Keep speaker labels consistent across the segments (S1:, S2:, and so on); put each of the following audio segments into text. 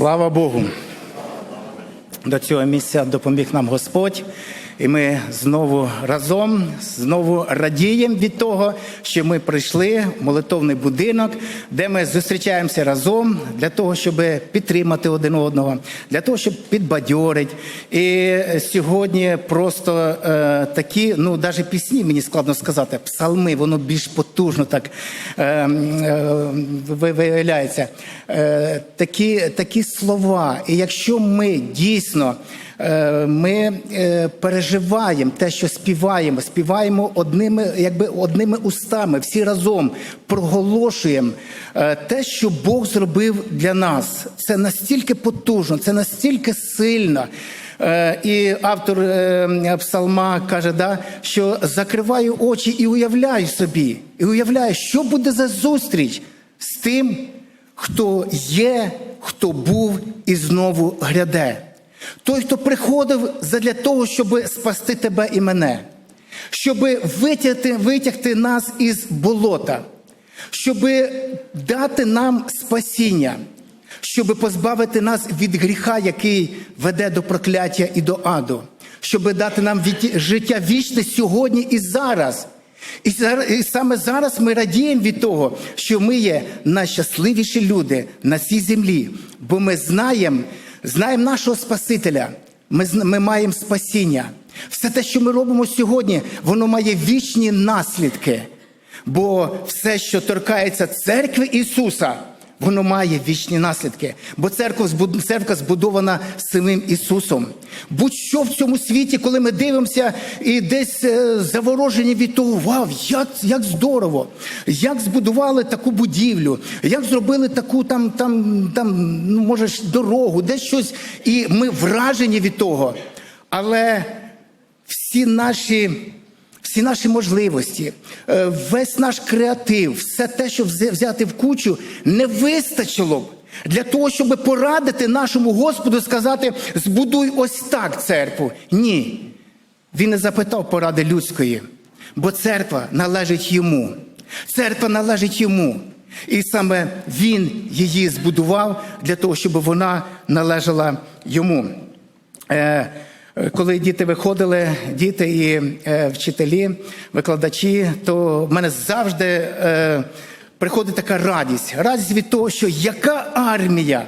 S1: Слава Богу! До цього місця допоміг нам Господь, і ми знову разом, знову радіємо від того, що ми прийшли в молитовний будинок, де ми зустрічаємося разом для того, щоб підтримати один одного, для того, щоб підбадьорити. І сьогодні просто е, такі, ну навіть пісні мені складно сказати, псалми, воно більш потужно так е, е, виявляється. Е, такі, такі слова. І якщо ми дійсно ми е, переживаємо те, що співаємо, співаємо одними, якби одними устами, всі разом проголошуємо е, те, що Бог зробив для нас. Це настільки потужно, це настільки сильно. Е, І автор е, псалма каже, да, що закриваю очі і уявляю собі, і уявляю, що буде за зустріч з тим, хто є, хто був і знову гряде. Той, хто приходив задля того, щоб спасти тебе і мене, щоб витягти, витягти нас із болота, щоб дати нам спасіння, щоб позбавити нас від гріха, який веде до прокляття і до аду, щоб дати нам життя вічне сьогодні і зараз. І саме зараз ми радіємо від того, що ми є найщасливіші люди на цій землі, бо ми знаємо, знаємо нашого Спасителя, ми, ми маємо спасіння. Все те, що ми робимо сьогодні, воно має вічні наслідки. Бо все, що торкається церкви Ісуса, воно має вічні наслідки. Бо церква, церква збудована самим Ісусом. Будь-що в цьому світі, коли ми дивимося і десь е, заворожені від того, вау, як, як здорово, як збудували таку будівлю, як зробили таку там, там, там ну, може, дорогу, десь щось. І ми вражені від того. Але всі наші, всі наші можливості, е, весь наш креатив, все те, що взяти в кучу, не вистачило б для того, щоб порадити нашому Господу сказати: збудуй ось так церкву. Ні. Він не запитав поради людської, бо церква належить йому. Церква належить йому. І саме він її збудував для того, щоб вона належала йому. Е, Коли діти виходили, діти і е, вчителі, викладачі, то в мене завжди е, приходить така радість. Радість від того, що яка армія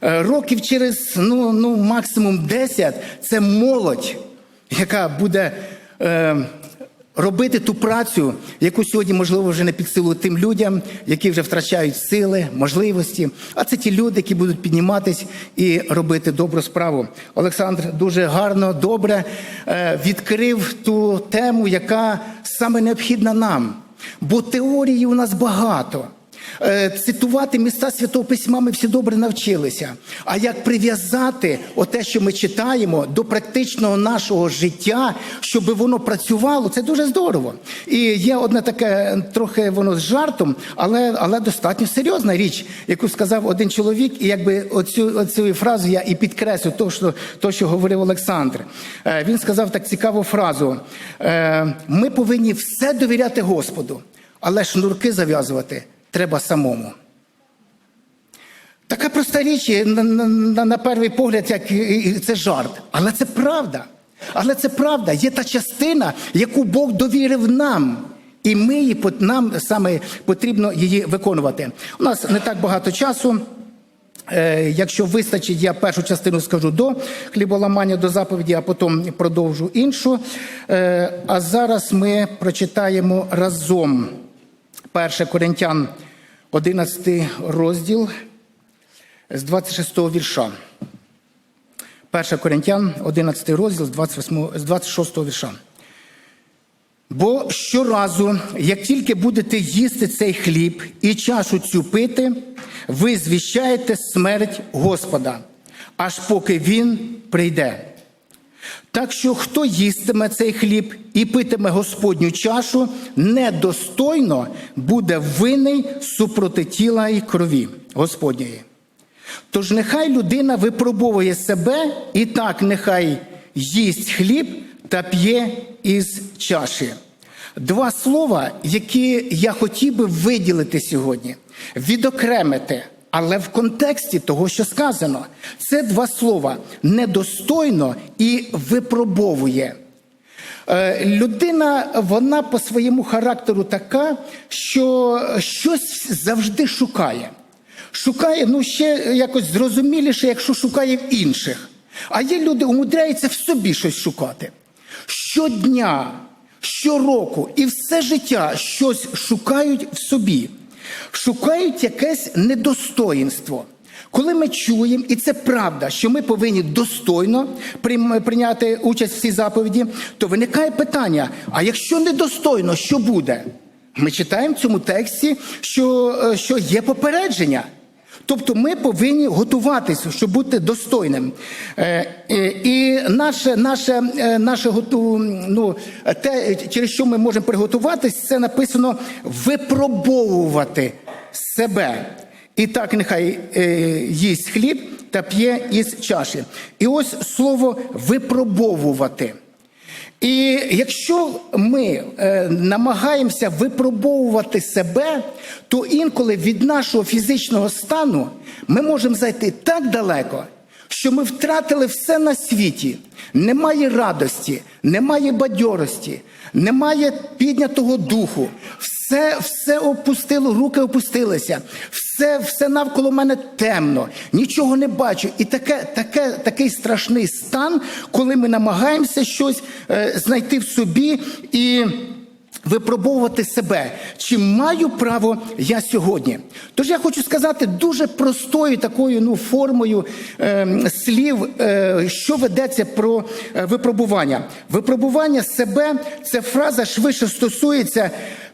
S1: років через ну, ну, максимум 10 це молодь, яка буде робити ту працю, яку сьогодні, можливо, вже не під силу тим людям, які вже втрачають сили, можливості. А це ті люди, які будуть підніматись і робити добру справу. Олександр дуже гарно, добре е, відкрив ту тему, яка саме необхідна нам. Бо теорії у нас багато. Е, Цитувати міста Святого Письма ми всі добре навчилися. А як прив'язати те, що ми читаємо, до практичного нашого життя, щоб воно працювало, це дуже здорово. І є одне таке, трохи воно з жартом, але, але достатньо серйозна річ, яку сказав один чоловік, і якби оцю, оцю фразу я і підкреслю, то, що, то, що говорив Олександр. Е, Він сказав так цікаву фразу: Е, ми повинні все довіряти Господу, але шнурки зав'язувати треба самому. Така проста річ, на, на, на, перший погляд, як це жарт. Але це правда. Але це правда. Є та частина, яку Бог довірив нам. І ми її нам саме потрібно її виконувати. У нас не так багато часу. Е, Якщо вистачить, я першу частину скажу до хліболамання, до заповіді, а потім продовжу іншу. Е, А зараз ми прочитаємо разом 1 Коринтян, 11 розділ з 26 вірша. 1 Коринтян, 11 розділ з 28, з 26 вірша. Бо щоразу, як тільки будете їсти цей хліб і чашу цю пити, ви звіщаєте смерть Господа, аж поки Він прийде. Так що хто їстиме цей хліб і питиме Господню чашу, недостойно буде винний супроти тіла і крові Господньої. Тож нехай людина випробовує себе, і так нехай їсть хліб та п'є із чаші. Два слова, які я хотів би виділити сьогодні, відокремити але в контексті того, що сказано, це два слова недостойно і випробовує. Е, Людина, вона по своєму характеру така, що щось завжди шукає. Шукає, ну ще якось зрозуміліше, якщо шукає в інших. А є люди, умудряються в собі щось шукати. Щодня, щороку і все життя щось шукають в собі, шукають якесь недостоїнство. Коли ми чуємо, і це правда, що ми повинні достойно прийняти участь в цій заповіді, то виникає питання: а якщо недостойно, що буде? Ми читаємо в цьому тексті, що, е, що є попередження. Тобто ми повинні готуватися, щоб бути достойним. Е, е, І наше, наше, е, наше ну, те, через що ми можемо приготуватись, це написано випробовувати себе. І так нехай їсть хліб та п'є із чаші. І ось слово випробовувати. І якщо ми е, намагаємося випробовувати себе, то інколи від нашого фізичного стану ми можемо зайти так далеко, що ми втратили все на світі. Немає радості, немає бадьорості, немає піднятого духу. Все, все опустило, руки опустилися, все, все навколо мене темно, нічого не бачу. І таке, таке, такий страшний стан, коли ми намагаємося щось е, знайти в собі і випробовувати себе, чи маю право я сьогодні. Тож я хочу сказати дуже простою такою ну, формою е, слів, е, що ведеться про е, випробування. Випробування себе це фраза швидше стосується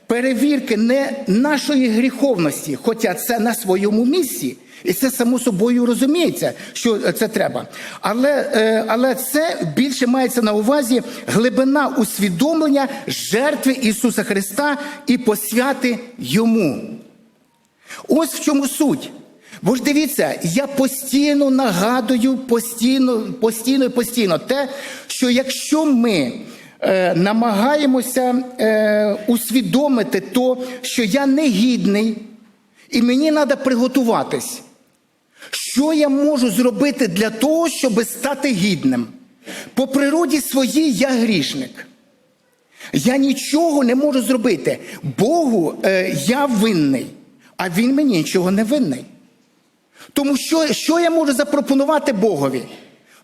S1: перевірки не нашої гріховності, хоча це на своєму місці. І це само собою розуміється, що це треба. Але, е, але це більше мається на увазі глибина усвідомлення жертви Ісуса Христа і посвяти Йому. Ось в чому суть. Бо ж дивіться, я постійно нагадую, постійно, постійно постійно те, що якщо ми намагаємося е, усвідомити то, що я негідний, і мені треба приготуватись. Що я можу зробити для того, щоб стати гідним? По природі своїй я грішник. Я нічого не можу зробити. Богу е, я винний, а Він мені нічого не винний. Тому що, що я можу запропонувати Богові?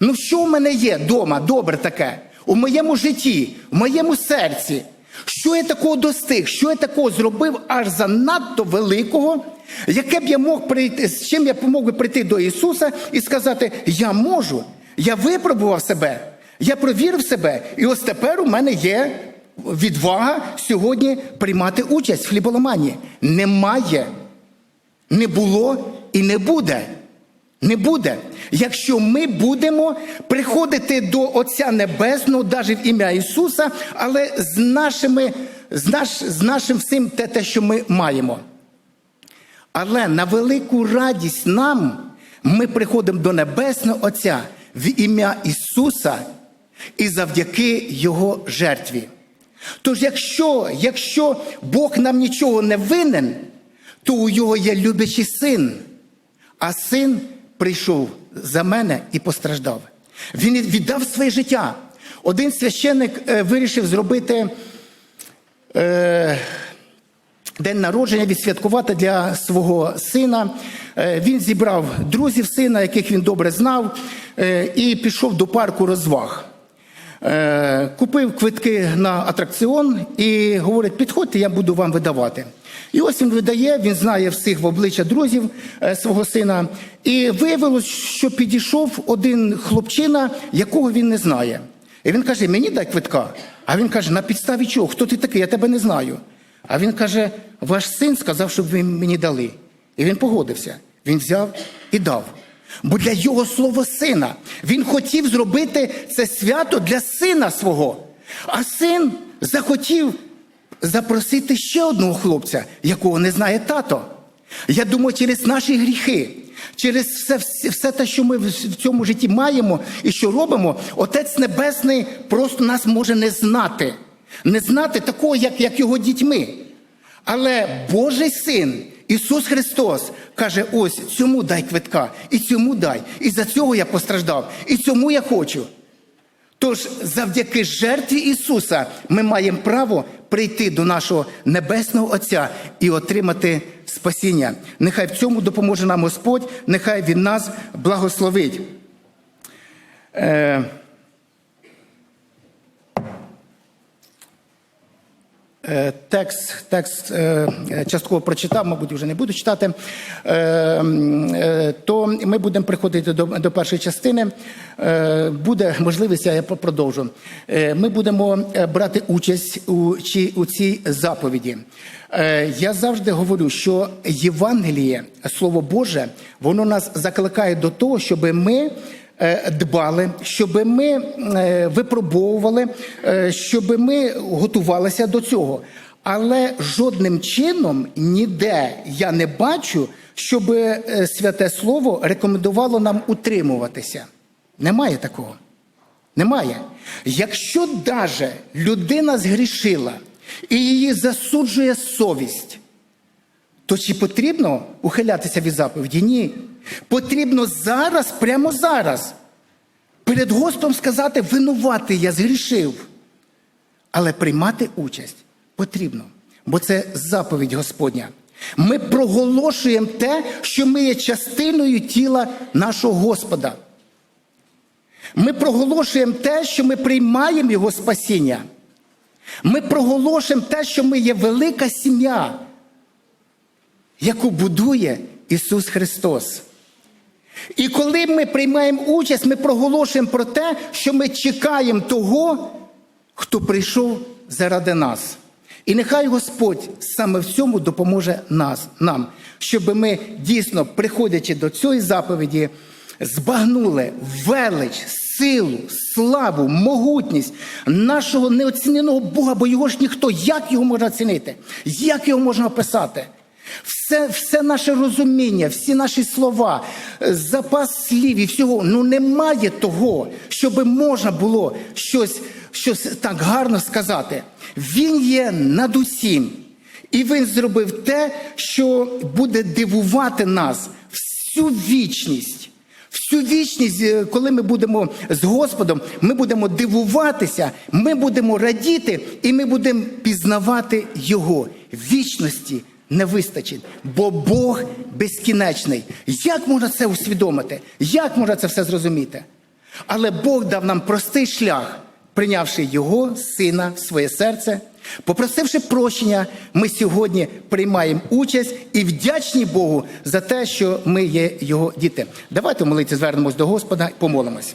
S1: Ну, що в мене є вдома, добре таке, у моєму житті, в моєму серці? Що я такого достиг, що я такого зробив аж занадто великого, яке б я мог прийти, з чим я мог би прийти до Ісуса і сказати: Я можу, я випробував себе, я провірив себе, і ось тепер у мене є відвага сьогодні приймати участь в хліболоманні. Немає, не було і не буде. Не буде. Якщо ми будемо приходити до Отця Небесного, навіть в ім'я Ісуса, але з нашими, з, наш, з нашим всім те, те, що ми маємо. Але на велику радість нам ми приходимо до Небесного Отця в ім'я Ісуса і завдяки Його жертві. Тож, якщо, якщо Бог нам нічого не винен, то у Його є люблячий син, а син прийшов за мене і постраждав. Він віддав своє життя. Один священник е, вирішив зробити е, день народження, відсвяткувати для свого сина. Е, він зібрав друзів сина, яких він добре знав, е, і пішов до парку розваг. Купив квитки на атракціон і говорить: підходьте, я буду вам видавати. І ось він видає, він знає всіх в обличчя друзів е, свого сина. І виявилось, що підійшов один хлопчина, якого він не знає. І він каже: Мені дай квитка. А він каже: на підставі чого? Хто ти такий? Я тебе не знаю. А він каже: Ваш син сказав, щоб ви мені дали. І він погодився. Він взяв і дав. Бо для його слова сина він хотів зробити це свято для сина свого. А син захотів запросити ще одного хлопця, якого не знає тато. Я думаю, через наші гріхи, через все, все, все те, що ми в цьому житті маємо і що робимо, Отець Небесний просто нас може не знати, не знати такого, як, як його дітьми. Але Божий син Ісус Христос каже: ось цьому дай квитка, і цьому дай, і за цього я постраждав, і цьому я хочу. Тож, завдяки жертві Ісуса, ми маємо право прийти до нашого Небесного Отця і отримати спасіння. Нехай в цьому допоможе нам Господь, нехай Він нас благословить. Е, Е, Текст, текст е, частково прочитав, мабуть, вже не буду читати. Е, е, То ми будемо приходити до, до першої частини. Е, Буде можливість, я продовжу. Е, Ми будемо е, брати участь у, чи, у цій заповіді. Е, Я завжди говорю, що Євангеліє, Слово Боже, воно нас закликає до того, щоб ми е, дбали, щоб ми е, випробовували, е, щоб ми готувалися до цього. Але жодним чином ніде я не бачу, щоб е, святе слово рекомендувало нам утримуватися. Немає такого. Немає. Якщо даже людина згрішила і її засуджує совість, то чи потрібно ухилятися від заповіді? Ні. Потрібно зараз, прямо зараз, перед Господом сказати, винуватий я згрішив. Але приймати участь потрібно, бо це заповідь Господня. Ми проголошуємо те, що ми є частиною тіла нашого Господа. Ми проголошуємо те, що ми приймаємо Його спасіння. Ми проголошуємо те, що ми є велика сім'я, яку будує Ісус Христос. І коли ми приймаємо участь, ми проголошуємо про те, що ми чекаємо того, хто прийшов заради нас. І нехай Господь саме в цьому допоможе нас, нам, щоб ми дійсно, приходячи до цієї заповіді, збагнули велич, силу, славу, могутність нашого неоціненого Бога, бо його ж ніхто, як його можна оцінити, як його можна описати? Все, все наше розуміння, всі наші слова, е, запас слів і всього, ну немає того, щоб можна було щось, щось так гарно сказати. Він є над усім. І він зробив те, що буде дивувати нас всю вічність. Всю вічність, е, коли ми будемо з Господом, ми будемо дивуватися, ми будемо радіти і ми будемо пізнавати Його вічності не вистачить, бо Бог безкінечний. Як можна це усвідомити? Як можна це все зрозуміти? Але Бог дав нам простий шлях, прийнявши Його сина в своє серце, попросивши прощення, ми сьогодні приймаємо участь і вдячні Богу за те, що ми є Його діти. Давайте в молитві звернемось до Господа і помолимось.